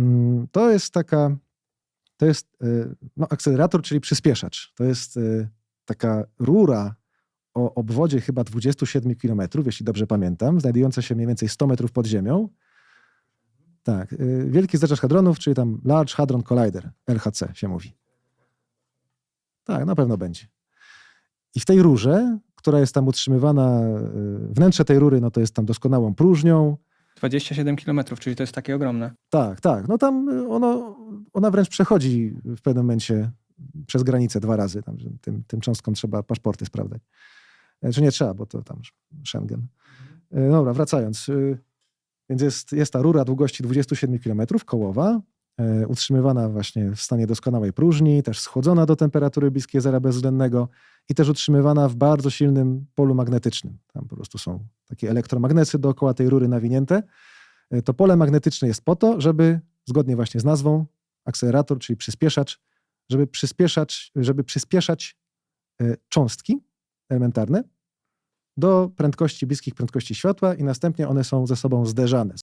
Mm, To jest taka, to jest y, no, akcelerator, czyli przyspieszacz. To jest y, taka rura o obwodzie chyba 27 km, jeśli dobrze pamiętam, znajdująca się mniej więcej 100 metrów pod ziemią. Tak, y, Wielki Zderzacz Hadronów, czyli tam Large Hadron Collider, LHC się mówi. Tak, na pewno będzie. I w tej rurze, która jest tam utrzymywana, wnętrze tej rury, no to jest tam doskonałą próżnią, 27 km, czyli to jest takie ogromne. Tak, tak. No tam y, ono, ona wręcz przechodzi w pewnym momencie przez granicę dwa razy. Tam, tym, tym cząstkom trzeba paszporty sprawdzać. E, Czy nie trzeba, bo to tam Schengen. E, Dobra, wracając. Y, Więc jest, jest ta rura długości 27 km, kołowa, utrzymywana właśnie w stanie doskonałej próżni, też schłodzona do temperatury bliskiej zera bezwzględnego i też utrzymywana w bardzo silnym polu magnetycznym. Tam po prostu są takie elektromagnesy dookoła tej rury nawinięte. E, To pole magnetyczne jest po to, żeby zgodnie właśnie z nazwą akcelerator, czyli przyspieszacz, żeby przyspieszać, żeby przyspieszać e, cząstki elementarne do prędkości bliskich prędkości światła i następnie one są ze sobą zderzane.